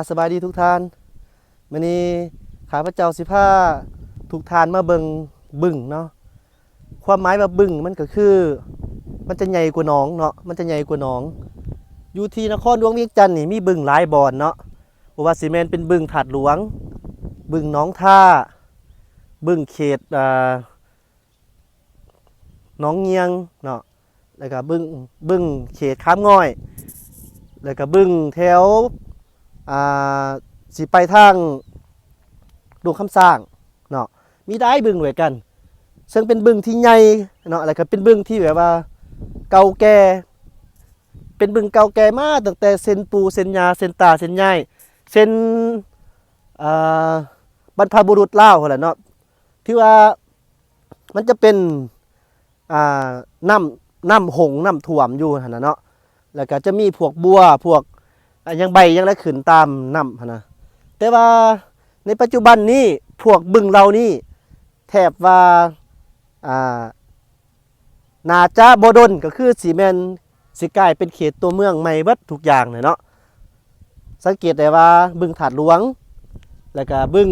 อาสบายดีทุกท่านมื้อนี้ขาพระเจ้าสิพาทุกท่านมาเบิงบึงเนาะความหมายว่าบึงมันก็คือ มันจะใหญ่กว่าหนองเนาะมันจะใหญ่กว่าหนอง อยู่ที่นครหลวงเวียงจันทน์นี่มีบึงหลายบ่อนเนาะบ่ว่าสิแม่นเป็นบึงถาดหลวง บึงหนองท่า บึงเขตอ่าหนองเงียงเนาะแล้วก็บึ้งบึ้งเขตข้ามง่อย แล้วก็บึ้งแถว อ่าสิไปทางดวงคำสร้างเนาะมีได้บึงด้วยกัน ซึ่งเป็นบึงที่ใหญ่เนาะแล้วก็เป็นบึงที่แบบว่าเก่าแก่เป็นบึงเก่าแก่มากตั้งแต่เส้นปูเส้นยาเส้นตาเส้นใหญ่เส้นอ่าบรรพบุรุษเล่าวแหละเนาะที่ว่ามันจะเป็นอ่าน้ำน้ำหงน้ำท่วมอยู่หั่นนะเนาะแล้วก็จะมีพวกบัวพวก อะยังใบยังละขึ้นตามน้ำนะแต่ว่าในปัจจุบันนี้พวกบึงเรานี่แทบว่าอ่านาจะบดนก็คือสีแมนสิกลายเป็นเขตตัวเมืองใหม่เบิดทุกอย่างเลยเนาะสังเกตได้ว่าบึงถาดหลวง แล้วก็บึง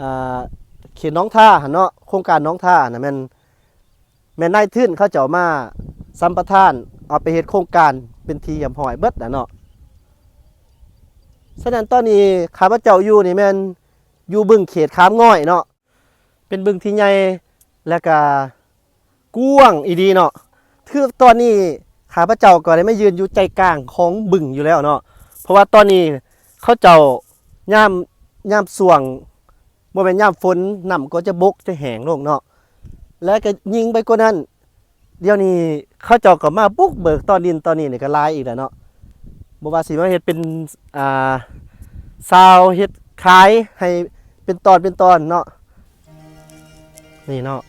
อ่าเขตน้องท่าเนาะโครงการน้องท่านะแม่นแม่นนายทื่นเขาเจ้ามาสัมปทาน เอาไปเฮ็ดโครงการเป็นทียำหอยเบิดนะเนาะ ฉะนั้นตอนนี้ข้าพเจ้าอยู่นี่แม่นอยู่บึงเขตขามง่อยเนาะเป็นบึงที่ใหญ่และก็กว้างอีดีเนาะคือตอนนี้ข้าพเจ้าก็ได้มายืนอยู่ใจกลางของบึงอยู่แล้วเนาะเพราะว่าตอนนี้เขาเจ้าย่ามย่ามส่วงบ่แม่นย่ามฝนน้ำก็จะบกจะแห้งลงเนาะและก็ยิงไปกว่านั้น เดี๋ยวนี้เขาเจ้าก็มาบุกเบิกตอนดินตอนนี้นี่ก็ลายอีกแล้วเนาะ บว่าสิมาเฮ็ดเป็นอ่าซาวเฮ็ดขายให้เป็นตอนเป็นตอนเนาะนี่เนาะ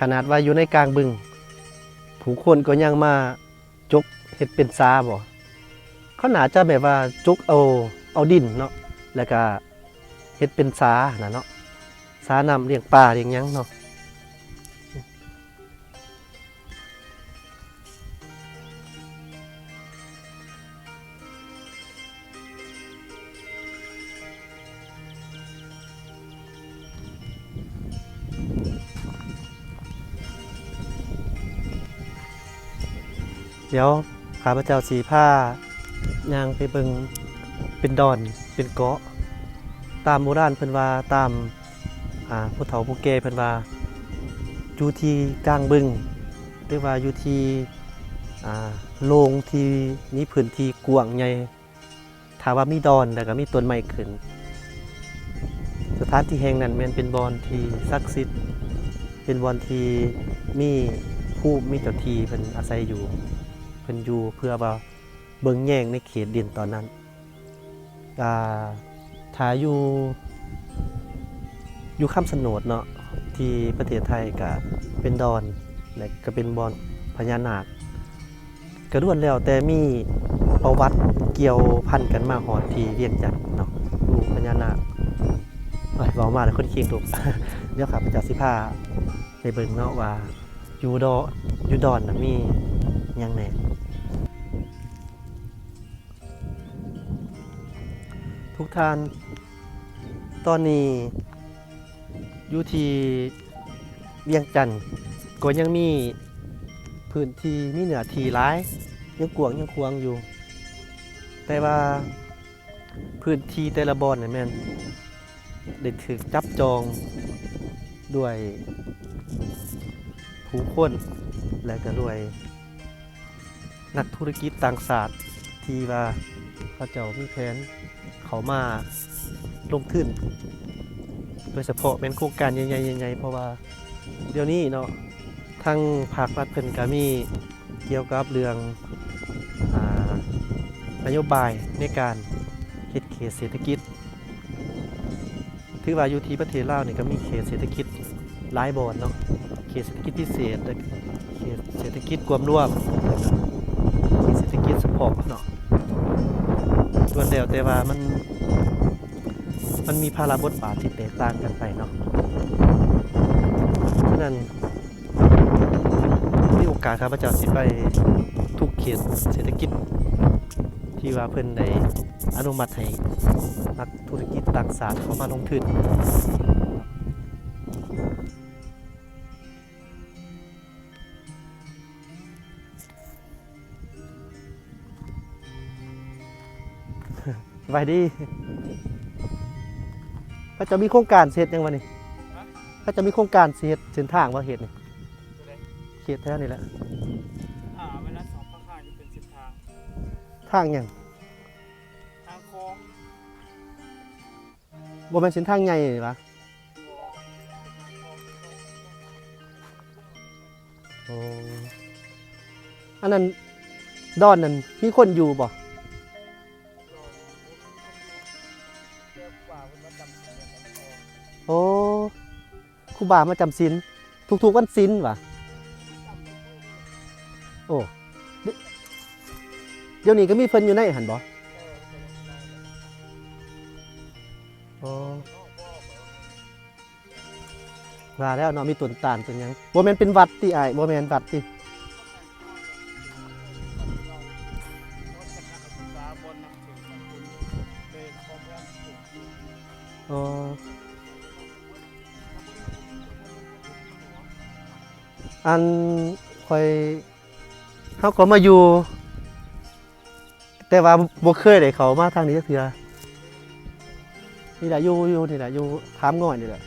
ขนาดว่าอยู่ในกลางบึง ผู้คนก็ยังมาจกเฮ็ดเป็นซาบ่เขาหนาจะแบบว่าจกเอาเอาดินเนาะแล้วก็เฮ็ดเป็นซานะเนาะซาน้ำเลี้ยงปลาเลี้ยงหยังเนาะ เดี๋ยวข้าพเจ้าสีผ้ายางไปเบิงเป็นดอนเป็นเกาะ ตามโบราณเพิ่นว่าตามผู้เฒ่าผู้แก่เพิ่นว่าอยู่ที่กลางบึงหรือว่าอยู่ที่อ่าโลงที่มีพื้นที่กว้างใหญ่ถ้าว่ามีดอนแล้วก็มีต้นไม้ขึ้น สถานที่แห่งนั้นแม่นเป็นบอนที่ศักดิ์สิทธิ์เป็นบอนที่มีผู้มีเจ้าที่เพิ่นอาศัยอยู่ เพิ่นอยู่เพื่อว่าเบิ่งแย่งในเขตดินตอนนั้นอ่าถ้าอยู่อยู่ข้ามสนดเนาะที่ประเทศไทยก็เป็นดอนและก็เป็นบอนพญานาคกระด้วนแล้วแต่มีประวัติเกี่ยวพันกันมาหอดที่เวียงจันทน์เนาะลูกพญานาคเอ้ยเว้ามาแล้วคนเคียงถูกเดี๋ยวครับพระเจ้าสิพาไปเบิ่งเนาะว่าอยู่ดออยู่ดอนน่ะมียังแน่ ทานตอนนี้อยู่ที่เวียงจันทน์ก็ยังมีพื้นที่มีเหนือทีร้ายยังกวงยังควงอยู่ แต่ว่าพื้นที่แต่ละบอนเนี่ยแม่นได้ถูกจับจองด้วยผู้คนและก็ด้วย นักธุรกิจต่างชาติที่ว่า เขาเจ้ามีแผนเขามาลงทุนโดยเฉพาะเป็นโครงการใหญ่ๆๆเพราะว่าเดี๋ยวนี้เนาะทางภาครัฐเพิ่นก็มีเกี่ยวกับเรื่องนโยบายในการเฮ็ดเขตเศรษฐกิจ ถือว่าอยู่ที่ประเทศลาวนี่ก็มีเขตเศรษฐกิจหลายบอนเนาะ เขตเศรษฐกิจพิเศษ เขตเศรษฐกิจรวมรวมที่เศรษฐกิจสปอร์ตเนาะ ส่วนเดียวแต่ว่ามัน มันมีภาระบทบาทที่แตกต่างกันไปเนาะฉะนั้นมีโอกาสครับพระเจ้าสิไปทุกเขตเศรษฐกิจ ที่ว่าเพื่อนได้อนุมัติให้นักธุรกิจต่างชาติเข้ามาลงทุน บายดีเขาจะมีโครงการเสร็จยังวะนี่เขาจะมีโครงการเสร็จเส้นทางว่าเหตุนี่เขตแท้นี่แหละอ่าเวลาสองข้างข้างจะเป็นเส้นทาง ทางหยังทางโค้งบ่แม่นเส้นทางใหญ่นี่ปะโอ้อันนั้นดอนนั้นมีคนอยู่บ่ บามาจำศีลทุกๆวันศีลวะโอ้เดี๋ยวนี้ก็มีเพิ่นอยู่ในหันบ่เออเป็นนอกก็ว่าแล้วเนาะมีต้นตาลต้นหยังบ่แม่นเป็นวัดติอ้ายบ่แม่นวัดติ อันคอยเฮาก็มาอยู่ แต่ว่าบ่เคยได้เขามาทางนี้จักเทื่อนี่แหละอยู่อยู่นี่แหละอยู่ถามง่อยนี่แหละ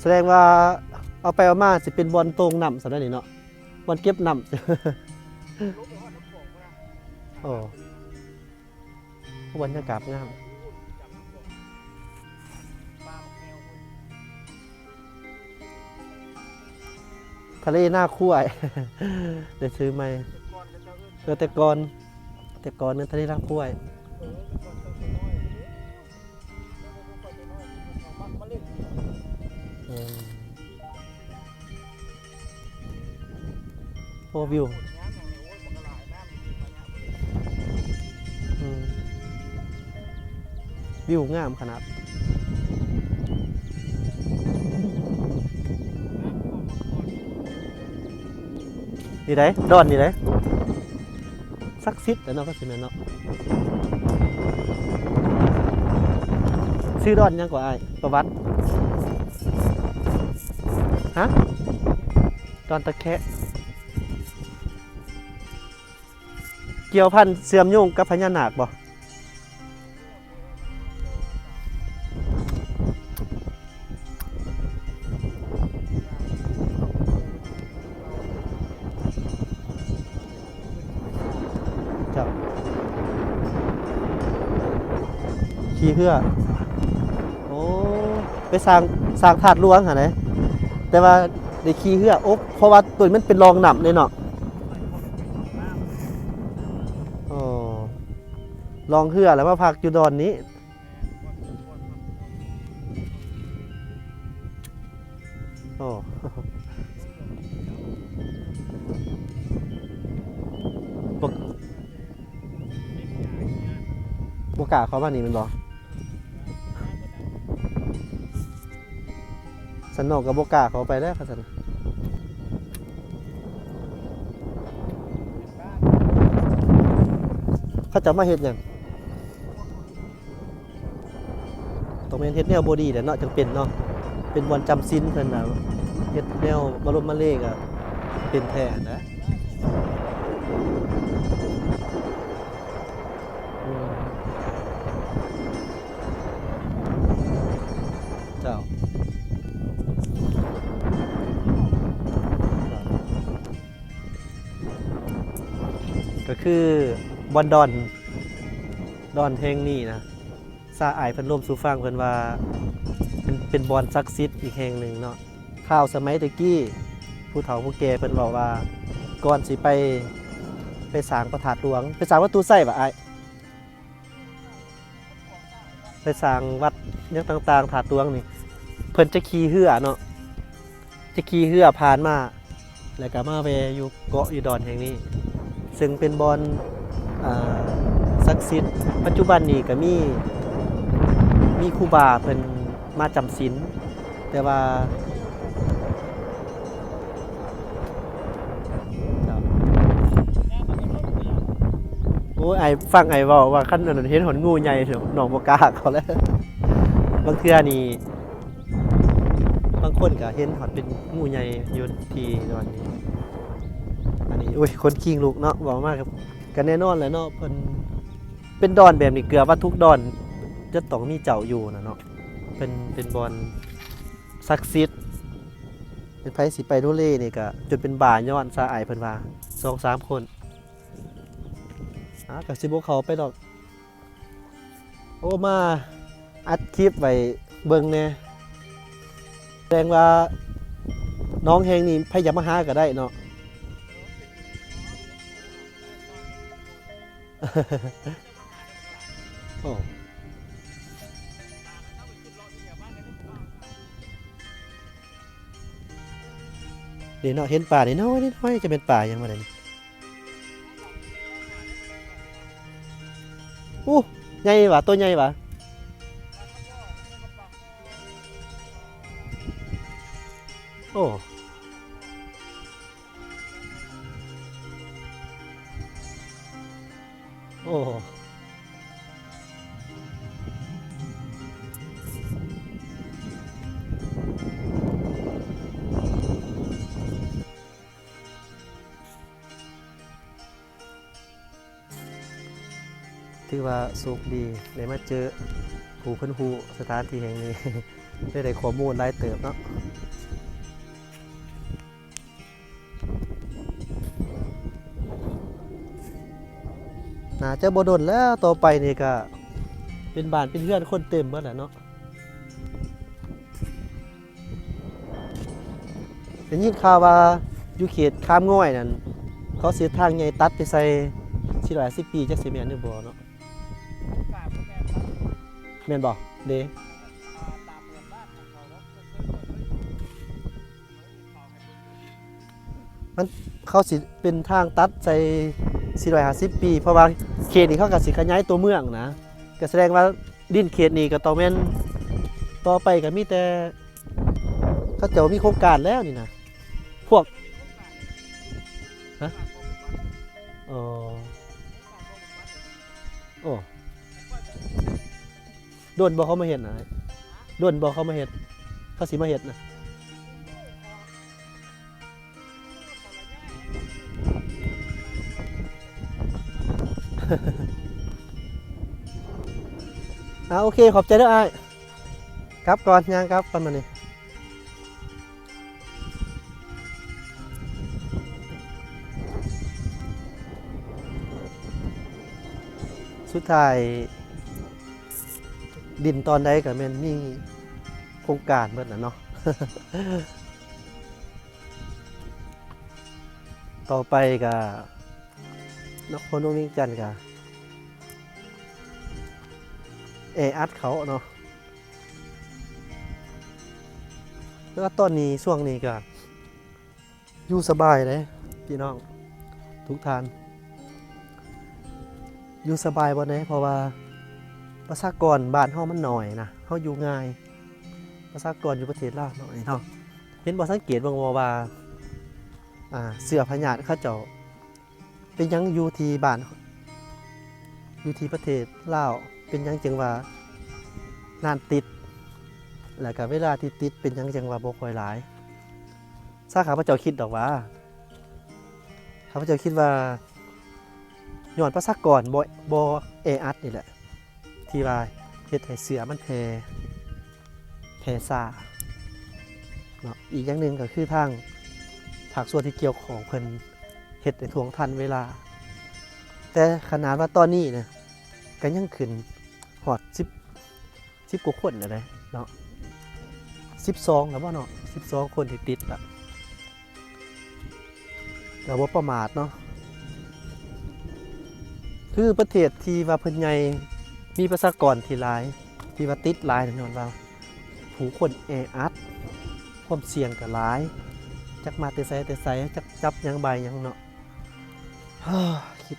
แสดงว่าเอาไปเอามาสิเป็นบอลตรงนำซะแล้วนี่เนาะบอลเก็บนำ โอ้บรรยากาศงามจับงามทะเลหน้าคุ้ยเดี๋ยวซื้อไหมเออแต่ก่อนแต่ก่อนเนี่ยทะเลหน้าคุ้ยเออก่อน วิวงามขนาดนี่ไดดอนนี่ไดสักซิดแต่เนาะก็สิแม่นเนาะชื่อดอนยังกว่าไอ้ประวัติฮะดอนตะแคะเกี่ยวพันเสื่อมโยงกับพญานาคบ่ เพื่อ โอ้ไปสร้างสร้างถาดหลวงหะไหนแต่ว่าได้ขี้เหือโอ้เพราะว่าตัวนี้มันเป็นรองหนำเลยเนาะโอ้ลองเหือแล้วมาพักอยู่ดอนนี้โอ้บกบกาเขามานี่แมันบอ สันนอกกับบกาเขาไปแล้วครับสันเขาจะมาเห็ดหยังต้องเป็นเห็ดแนวบดีแหละเนาะจังเป็นเนาะเป็นวันจำซินเพิ่นนะเห็ดแนวมารมมาเลขอะเป็นแทนนะ ก็คือบอนดอนดอนแห่งนี้นะซาอายเพิ่นร่วมสู่ฟังเพิ่นว่าเป็นเป็นบอลซักซิดอีกแห่งหนึ่งเนาะข้าวสมัยตะกี้ผู้เฒ่าผู้แก่เพิ่นบอกว่าก่อนสิไปไปสร้างประถาดหลวง ไปสร้างวัดตูไส้บ่อ้ายไปสร้างวัดอยังต่างๆถาดหลวงนี่เพิ่นจะขี่เรือเนาะจะขี่เรือผ่านมา แล้วก็มาแวอยู่เกาะอยู่ดอนแห่งนี้ ซึ่งเป็นบอลศักดิ์สิทธิ์ปัจจุบันนี้ก็มีมีครูบาเพิ่นมาจำศีลแต่ว่าโอ้ยไอฟังไอ้เว้าว่าคันนั้นเห็นหนงูใหญ่เถอะน้องบกล้าเขาแล้วบางเทื่อนี่บางคนก็เห็นหอดเป็นงูใหญ่อยู่ที่ตอนนี้ อุ้ยคนคิงลูกเนาะบอกมากครับกันแน่นอนแหละเนาะเพิ่นเป็นดอนแบบนี้เกือบว่าทุกดอนจะต้องมีเจ้าอยู่นะเนาะเป็นเป็นบอลซักซิดเป็นไผสิไปโนเล่นี่ก็จนเป็นบ่าย้อนซาอายเพิ่นว่าสองสามคนอะกับสิบเขาไปดอก โอ้มาอัดคลิปไว้เบิ่งแน่แสดงว่าน้องแฮงนี่พยายามมาหาก็ได้เนาะ โอ้เดี๋ยวเนาะเห็นป่านี่น้อยนิดน้อยจะเป็นป่ายังมาไหนนี่อู้ใหญ่หวะตัวใหญ่หวะโอ้ ถือว่าสุขดีได้มาเจอผู้เพิ่นฮู้สถานที่แห่งนี้ ได้ได้ข้อมูลหลายเติบเนาะน่าจะบ่ดนแล้วต่อไปนี่ก็ เป็นบ้านเป็นเรือนคนเต็มเบิดแหละเนาะเป็นยินข่าวว่าอยู่เขตข้ามง่อยนั่นเขาเสียทางใหญ่ตัดไปใส่ชิลอยสิปีจักสิแม่นหรือบ่เนาะ แม่นบ่เดมเพื่อนเขาว่าเพิ่นเคยเปิดเผยเขาให้เพิ่นเขาสิเป็นทางตัดใส่450ปี เพราะว่าเขตนี้เขาก็สิขยายตัวเมืองนะก็แสดงว่าดินเขตนี้ก็ต้อแม่นต่อไปก็มีแต่เขาเจ้ามีโครงการแล้วนี่นะพวก โดนบอกเขามาเห็นนะโดนบอกเขามาเห็นเขาสิมาเห็นนะอ่าโอเคขอบใจด้อไอ้ครับก่อนยังครับประมาณนี้สุดท้าย ดินตอนใดกับแม่นมีโครงการเบิดนะเนาะต่อไปกับนครหลวงเวียงจันกับเออัดเขาเนาะแล้วก็ตอนนี้ช่วงนี้ก็อยู่สบายเลยพี่น้องทุกทานอยู่สบายบ่เนยเพราะว่า ประชากรบ้านเฮามันหน่อยนะเฮาอยู่ง่าย ประชากรอยู่ประเทศลาวหน่อยเนาะเห็นบ่สังเกตบ่ว่าว่าอ่าเสื้อพญาติเขาเจ้าเป็นยังอยู่ที่บ้านอยู่ที่ประเทศลาวเป็นยังจึงว่านานติดแล้วก็เวลาที่ติดเป็นยังจึงว่าบ่ค่อยหลายซาข้าพเจ้าคิดดอกว่าข้าพเจ้าคิดว่าย้อนประชากรบ่บ่แออัดนี่แหละ ที่ว่าเฮ็ดให้เสือมันแพร่แพร่ซาเนาะอีกอย่างหนึ่งก็คือทางภาคส่วนที่เกี่ยวของเพิ่นเฮ็ดในทวงทันเวลา แต่ขนาดว่าตอนนี้เนี่ยก็ยังขึ้นฮอด10 10กว่าคนแล้วเด้เนาะ12แล้วบ่เนาะ12คนที่ติดอะก็บ่าประมาทเนาะคือประเทศที่ว่าเพิ่นใหญ่ มีประชากรที่หลายที่ว่าติดหลายแน่นอนว่าผู้คนแออัดความเสี่ยงก็หลาย จักมาแต่ไสแต่ไสจักจับยังใบยังเนาะคิด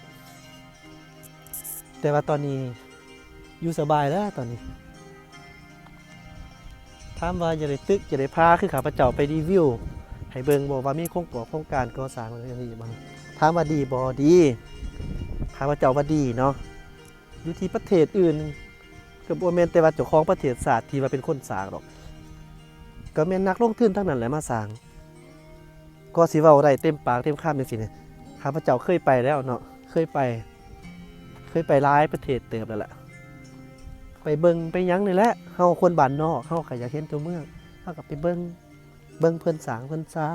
แต่ว่าตอนนี้อยู่สบายแล้วตอนนี้ถามว่าอย่าได้ตึกอย่าได้พาคือข้าพเจ้าไปรีวิวให้เบิ่งบอกว่ามีโครงก่อโครงการก่อสร้างอะไรอย่างนี้บ้างถามว่าดีบ่ดีข้าพเจ้าว่าดีเนาะ อยู่ที่ประเทศอื่นก็บ่แม่นแต่ว่าเจ้าของประเทศศาสตร์ที่ว่าเป็นคนสร้างหรอก ก็แม่นนักลงทุนทั้งนั้นแหละมาสร้างก็สิเว้าได้เต็มปากเต็มคำจังซี่เนี่ยข้าพเจ้าเคยไปแล้วเนาะเคยไป เคยไปหลายประเทศเติบแล้วแหละไปเบิงไปยังนี่แหละเฮาคนบ้านนอกเฮาก็อยากเห็นตัวเมืองเฮาก็ไปเบิงเบิงเพิ่นสร้างเพิ่นซา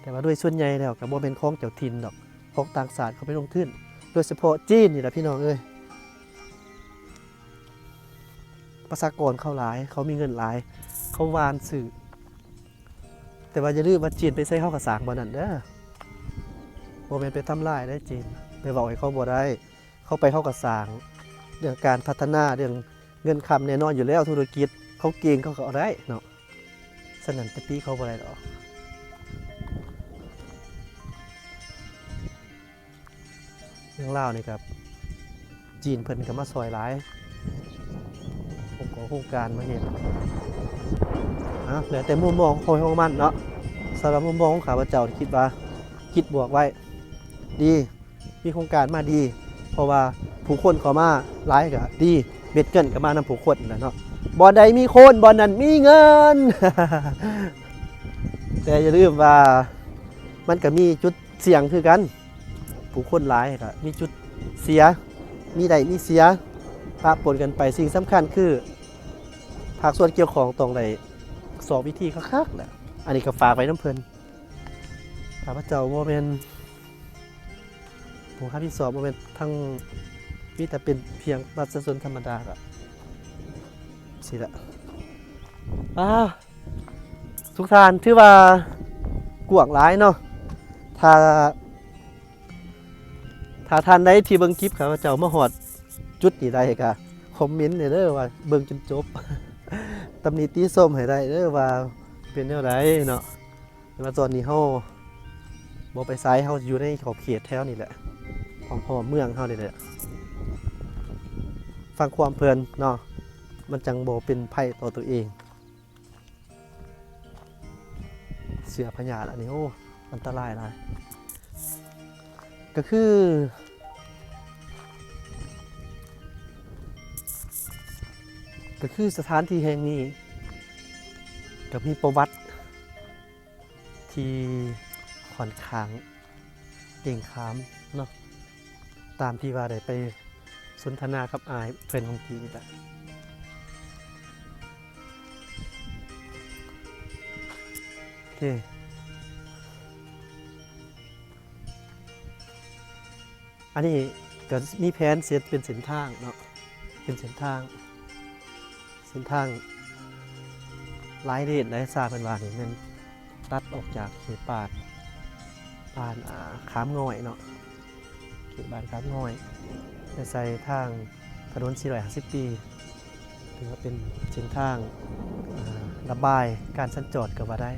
แต่ว่าโดยส่วนใหญ่แล้วก็บ่เป็นของเจ้าถิ่นดอกของต่างชาติเขาไปลงทุน ดยเฉพาะจีนนี่แหละพี่น้องเอ้ยประชากรเขาหลาย เขามีเงินหลาย เขาวานสื่อ แต่ว่าอย่าลืมว่าจีนไปใส่เฮากับสางบ่นั่นเด้อบ่แม่นไปทำลายได้จีนไปเว้าให้เขาบ่ได้ เขาไปเข้ากับสาง เรื่องการพัฒนาเรื่องเงินคำแน่นอนอยู่แล้วธุรกิจ เขาเก่งเขาก็เอาได้เนาะสนั่นตะปีเขาบ่ได้หรอก เรื่องเล่านี่ครับ จีนเพิ่นก็มาซอยหลายผมก็โครงการมาเห็นอะเหลือแต่มุมมองของของมันเนาะสำหรับมุมมองของข้าพเจ้าคิดว่าคิดบวกไว้ ดีมีโครงการมาดี เพราะว่าผู้คนเขามาหลายก็ดีเบ็ดเกินก็มานำผู้คนนะเนาะบ่อนใดมีคนบ่อนนั้นมีเงิน แต่อย่าลืมว่ามันก็มีจุดเสี่ยงคือกัน ผู้คนหลายก็มีจุดเสีย มีใดมีเสียปะปนกันไปสิ่งสำคัญคือภาคส่วนเกี่ยวของตรงใดสอบวิธีคักๆแหละอันนี้ก็ฝากไว้น้ำเพลินข้าพเจ้าโมเมนผมครับที่สอบมเป็นทั้งวิแต่เป็นเพียงบัตรประชาชนธรรมดาอะสิละอ้าวทุกท่านที่ว่ากวางร้ายเนาะถ้า ถ้าท่านใดที่เบิ่งคลิปข้าพเจ้ามาหอดจุดนี้ได้ก็คอมเมนต์ให้เด้อว่าเบิ่งจนจบตำหนิตีส้มให้ได้เด้อว่าเป็นแนวใดเนาะแต่ว่าตอนนี้เฮาบ่ไปไซเฮาอยู่ในขอบเขตแถวนี่แหละของพ่อเมืองเฮานี่แหละฟังความเพลินเนาะมันจังโบเป็นภัยต่อตัวเอง เสือพญาอันนี้โอ้อันตรายหลาย ก็คือก็คือสถานที่แห่งนี้ก็มีประวัติ ที่ค่อนข้างเก่งขามเนาะตามที่ว่าได้ไปสนทนากับอายเพื่อนของทีนี่แหละโอเค อันนี้ก็มีแผนเสียเป็นเส้นทางเนาะเป็นเส้นทางเส้นทางหลายเรนหลายซาเป็นว่านี่มันตัดออกจากเขตป่านป่านอ่าขามง่อยเนาะเขตบ้านครับง่อยไปใส่ทางถนน450 ปีถือว่าเป็นเส้นทางระบายการสัญจรก็ว่าได้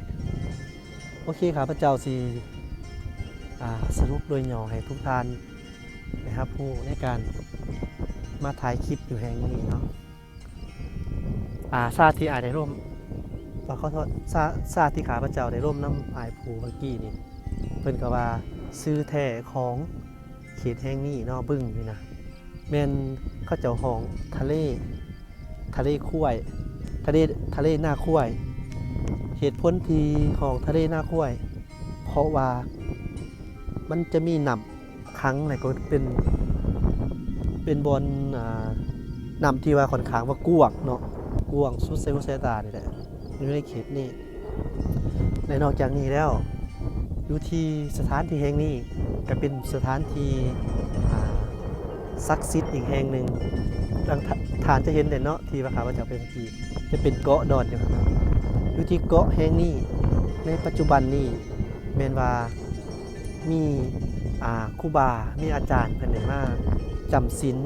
โอเคครับพระเจ้าสีสรุปโดยย่อให้ทุกท่าน นะครับผู้ในการมาถ่ายคลิปอยู่แห่งนี้เนาะอ่าซาที่อายได้ร่วมว่าขอโทษซาซาที่ขาพระเจ้าได้ร่วมน้ำอายภูเมื่อกี้นี่เพิ่นก็ว่าซื้อแท้ของเขตแห่งนี้เนาะบึ้งนี่นะแม่นเขาเจ้าห้องทะเลทะเลคุ้วยทะเลทะเลหน้าคุ้วยเหตุผลทีของทะเลหน้าคุ้วยเพราะว่ามันจะมีหนำ ค้างอะไรก็เป็น เป็นบอลน้ำที่ว่าค่อนข้างว่ากว้างเนาะกว้างสุดเซลเซตานี่แหละอยู่ในเขตนี้และนอกจากนี้แล้วอยู่ที่สถานที่แห่งนี้ก็เป็นสถานที่อ่าศักดิ์สิทธิ์อีกแห่งหนึ่งดังฐานจะเห็นเด่เนาะที่ว่าข้าพเจ้าเป็นที่จะเป็นเกาะดอนอยู่ครับอยู่ที่เกาะแห่งนี้ในปัจจุบันนี้แมนว่ามี ครูบา มีอาจารย์เพิ่นได้มาจำศีล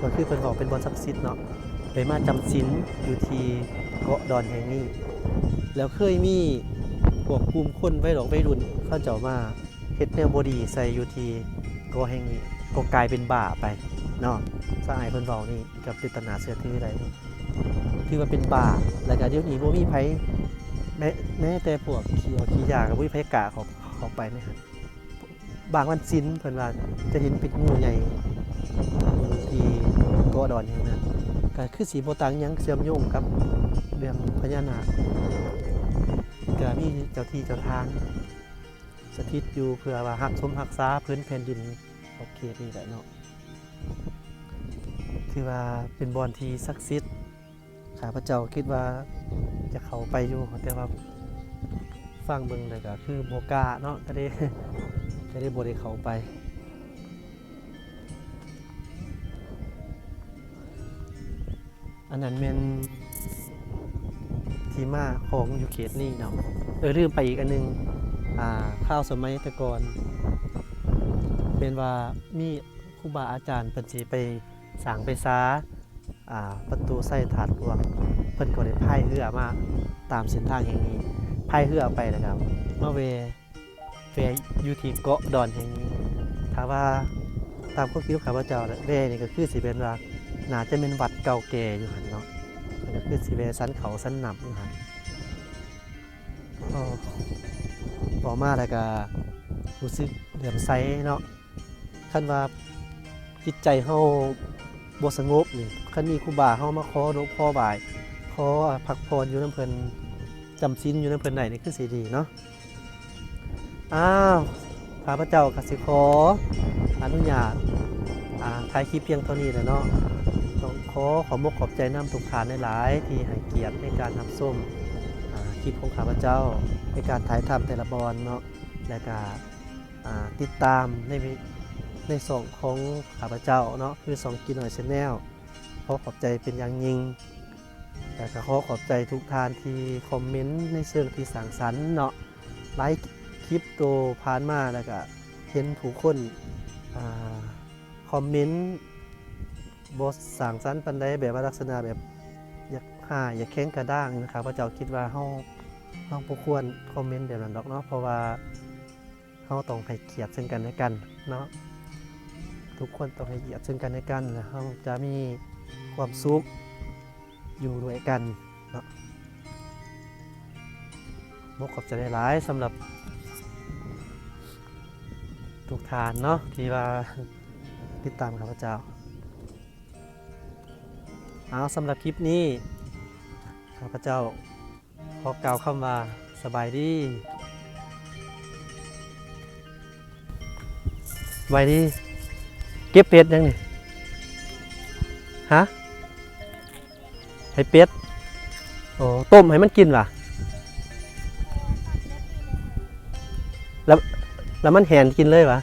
ก็คือเพิ่นบอกเป็นบอนศักดิ์สิทธิ์เนาะได้มาจำศีลอยู่ที่เกาะดอนแห่งนี้ แล้วเคยมีพวกกลุ่มคนไว้หลอกไว้รุ่นเข้าเจ้ามาเฮ็ดแนวบดีใส่อยู่ที่เกาะแห่งนี้ก็กลายเป็นบาไปเนาะสายเพิ่นเว้านี่กับเป็นตนาเสือถือได้ถือว่าเป็นบาแล้วก็เดี๋ยวนี้บ่มีไผแม้แม้แต่พวกขี่เอาขี่ยาก็บ่มีไผกล้าเขาเข้าไปนะครับ บางวันศีลเพิ่นว่าจะเห็นเป็นงูใหญ่ที่เกาะดอนแห่งนั้นก็คือสีโบต่างยังเชื่อมโยงกับเรื่องพญานาคก็มีเจ้าที่เจ้าทาง สถิตอยู่เพื่อว่าหักสมหักษาพื้นแผ่นดินขอเขตนี้แหละเนาะถือว่าเป็นบอนที่ศักดิ์สิทธิ์ข้าพเจ้าคิดว่าจะเข้าไปอยู่แต่ว่าฟังเบิ่งเลยก็คือโบกาเนาะก็ได้ ก็ได้บ่ได้เขาไป อันนั้นเป็นที่มาของยูเขตนี้เนาะเออลืมไปอีกอันหนึง อ่า ข้าวสมัยตะกอนเป็นว่ามีครูบาอาจารย์เพิ่นสิไปสางไปซาอ่า ประตูใส่ถาดหลวงเพิ่นก็ได้พายเรือมาตามเส้นทางแห่งนี้พายเรือไปนะครับมาเว เวอยู่ที่เกาะดอนแห่งนี้ถ้าว่าตามความคิดของข้าพเจ้าน่ะเวนี่ก็คือสิเป็นว่าน่าจะเป็นวัดเก่าแก่อยู่หันเนาะก็คือสิเวสันเขาสันหนำอยู่หันอ๋อพอมาแล้วก็รู้สึกเหลื่อมใสเนาะคันว่าจิตใจเฮาบ่สงบนี่คันมีครูบาเฮามาขอนกขอบ่ายขอพักผ่อนอยู่น้ำเพิ่นจำศีลอยู่น้ำเพิ่นได้นี่คือสิดีเนาะ อ้าวข้าพเจ้าก็สิขออนุญาตอ่าถ่ายคลิปเพียงเท่านี้แหละเนาะต้องขอขอมกขอบใจน้ำทุกทานหลายๆที่ให้เกียรติในการรับส้มคลิปของข้าพเจ้าในการถ่ายทำแต่ละบอลเนาะและก็อ่าติดตามในในส่งของข้าพเจ้าเนาะคือสองกินหน่อยชแนลขอขอบใจเป็นอย่างยิ่งแต่ก็ขอขอบใจทุกท่านที่คอมเมนต์ในเชิงที่สังสรรค์เนาะไลค์ ลิปโตผ่านมาแล้วก็เห็นผู้คนอคอมเมนต์บทสังสรรค์ปันใดแบบว่าลักษณะแบบอยากหาอยากแข้งกระด้างนะครับพระเจ้าคิดว่าเฮาเฮาบ่ควรคอมเมนต์แบบนั้นดอกเนาะเพราะว่าเฮาต้องให้เกียรติซึ่งกันและกันเนาะทุกคนต้องให้เกียรติซึ่งกันและกันแล้วเฮาจะมีความสุขอยู่ด้วยกันเนาะบกขอบใจหลายๆสำหรับ ทุกทานเนาะที่ว่าติดตามข้าพเจ้าเอาสำหรับคลิปนี้ข้าพเจ้าขอกล่าวคำว่าสบายดีสบายดี เก็บเป็ดยังนี่ฮะให้เป็ดโอ้ต้มให้มันกินว่ะ แล้วมันแหนกินเลยวะ